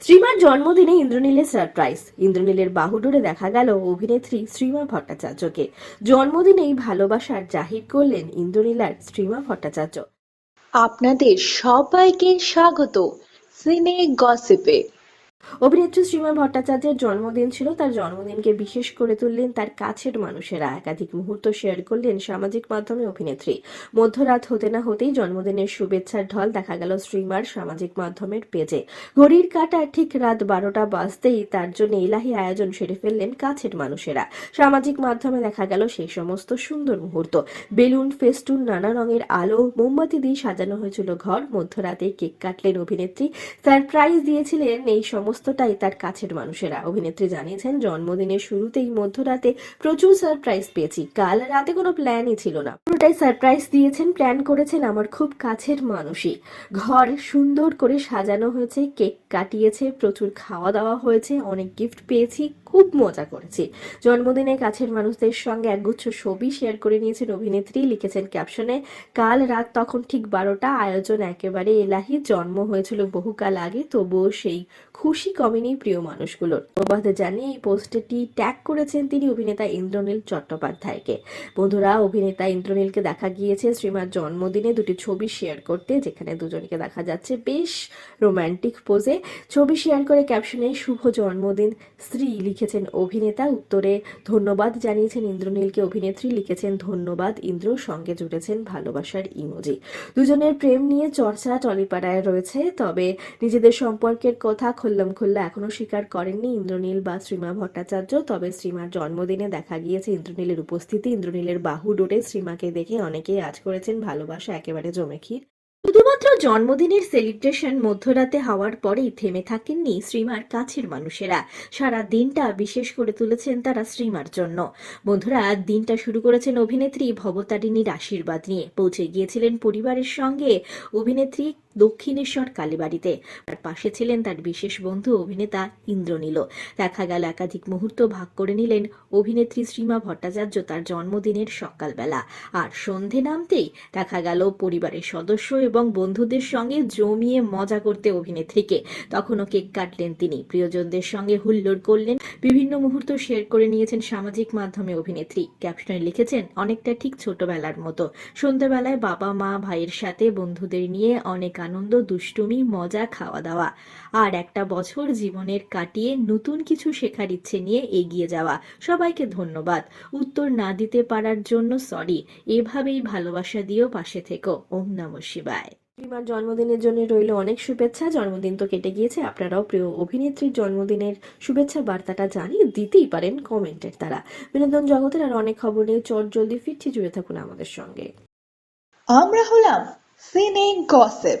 শ্রীমার জন্মদিনে ইন্দ্রনীলের সারপ্রাইজ ইন্দ্রনীলের বাহুডোরে দেখা গেল অভিনেত্রী শ্রীমা ভট্টাচার্যকে। জন্মদিনেই ভালোবাসার জাহির করলেন ইন্দ্রনীলার শ্রীমা ভট্টাচার্য। আপনাদের সবাইকে স্বাগত। সিনে গসিপে। অভিনেত্রী শ্রীমা ভট্টাচার্যের জন্মদিন ছিল, তার জন্মদিনকে বিশেষ করে তুললেন তার কাছের মানুষেরা। একাধিক মুহূর্ত শেয়ার করলেন সামাজিক মাধ্যমে অভিনেত্রী। মধ্যরাত হতে না হতেই জন্মদিনের শুভেচ্ছার ঢল দেখা গেল শ্রীমার সামাজিক মাধ্যমের পেজে। ঘড়ির কাটা ঠিক রাত বারোটা বাজতেই তার জন্য এলাহি আয়োজন সেরে ফেললেন কাছের মানুষেরা। সামাজিক মাধ্যমে দেখা গেল সেই সমস্ত সুন্দর মুহূর্ত। বেলুন, ফেস্টুন, নানা রঙের আলো, মোমবাতি দিয়ে সাজানো হয়েছিল ঘর। মধ্যরাতে কেক কাটলেন অভিনেত্রী। সারপ্রাইজ দিয়েছিলেন এই সমস্তটাই তার কাছের মানুষেরা। অভিনেত্রী জানিয়েছেন, জন্মদিনের শুরুতেই মধ্যরাতে প্রচুর সারপ্রাইজ পেয়েছি। কাল রাতে কোনো প্ল্যানই ছিল না। পুরোটাই সারপ্রাইজ দিয়েছেন প্ল্যান করেছেন আমার খুব কাছের মানুষই। ঘর সুন্দর করে সাজানো হয়েছে, কেক কাটিয়েছে, প্রচুর খাওয়া দাওয়া হয়েছে, অনেক গিফট পেয়েছি খুব মজা করেছি। জন্মদিনে কাছের মানুষদের সঙ্গে একগুচ্ছ ছবি শেয়ার করে নিয়েছেন অভিনেত্রী। লিখেছেন ক্যাপশনে, কাল রাত তখন ঠিক বারোটা, আয়োজন একেবারে এলাহি, জন্ম হয়েছিল বহুকাল আগে, তবুও সেই খুশি কমেনি প্রিয় মানুষগুলোর। ধন্যবাদ জানিয়ে এই পোস্টটি ট্যাগ করেছেন তিনি অভিনেতা ইন্দ্রনীল চট্টোপাধ্যায়কে। বন্ধুরা, অভিনেতা ইন্দ্রনীলকে দেখা গিয়েছে শ্রীমার জন্মদিনে দুটি ছবি শেয়ার করতে, যেখানে দুজনকে দেখা যাচ্ছে বেশ রোমান্টিক পোজে। ছবি শেয়ার করে ক্যাপশনে, শুভ জন্মদিন স্ত্রী লিখেছেন অভিনেতা। উত্তরে, ধন্যবাদ জানিয়েছেন ইন্দ্রনীলকে। অভিনেত্রী লিখেছেন, ধন্যবাদ, ইন্দ্র। সঙ্গে জুড়েছেন ভালোবাসার ইমোজি। দুজনের প্রেম নিয়ে চর্চা টলিপাড়ায় রয়েছে, তবে নিজেদের সম্পর্কের কথা খুল্লাম খুল্লা এখনও স্বীকার করেননি ইন্দ্রনীল বা শ্রীমা ভট্টাচার্য। তবে শ্রীমার জন্মদিনে দেখা গিয়েছে ইন্দ্রনীলের উপস্থিতি। ইন্দ্রনীলের বাহু ডোরে শ্রীমাকে দেখে অনেকেই আজ করেছেন ভালোবাসা একেবারে জমে ক্ষীর। শুধুমাত্র জন্মদিনের সেলিব্রেশন মধ্যরাতে হওয়ার পরেই থেমে থাকেননি শ্রীমার কাছের মানুষেরা। সারা দিনটা বিশেষ করে তুলেছেন তারা শ্রীমার জন্য। বন্ধুরা, দিনটা শুরু করেছেন অভিনেত্রী ভবতারিণীর আশীর্বাদ নিয়ে। পৌঁছে গিয়েছিলেন পরিবারের সঙ্গে। অভিনেত্রী দক্ষিণেশ্বর কালীবাড়িতে। তার পাশে ছিলেন তার বিশেষ বন্ধু অভিনেতা ইন্দ্রনীল। দেখা গেল একাধিক মুহূর্ত ভাগ করে নিলেন অভিনেত্রী শ্রীমা ভট্টাচার্য তার জন্মদিনের সকালবেলা। আর সন্ধে নামতেই দেখা গেল পরিবারের সদস্য এবং বন্ধুদের সঙ্গে জমিয়ে মজা করতে অভিনেত্রীকে। তখনও কেক কাটলেন তিনি। প্রিয়জনদের সঙ্গে হুল্লোড় করলেন। বিভিন্ন মুহূর্ত শেয়ার করে নিয়েছেন সামাজিক মাধ্যমে অভিনেত্রী। ক্যাপশনে লিখেছেন, অনেকটা ঠিক ছোটবেলার মতো। সন্ধ্যাবেলায় বাবা মা ভাইয়ের সাথে বন্ধুদের নিয়ে অনেক আনন্দ দুষ্টুমি মজা খাওয়া দাওয়া আর একটা বছর জীবনের কাটিয়ে নতুন কিছু শেখার ইচ্ছে নিয়ে এগিয়ে যাওয়া। সবাইকে ধন্যবাদ। উত্তর না দিতে পারার জন্য সরি এভাবেই ভালোবাসা দিয়েও পাশে থেকো। ওম নম শিবায়। শ্রীমার জন্মদিনের জন্য রইল অনেক শুভেচ্ছা। জন্মদিন তো কেটে গিয়েছে। আপনারাও প্রিয় অভিনেত্রীর জন্মদিনের শুভেচ্ছা বার্তাটা জানিয়ে দিতেই পারেন কমেন্টের দ্বারা। বিনোদন জগতের আর অনেক খবর নিয়ে চট জলদি ফিরছি। জুড়ে থাকুন আমাদের সঙ্গে। আমরা হলাম সিনে গসিপ।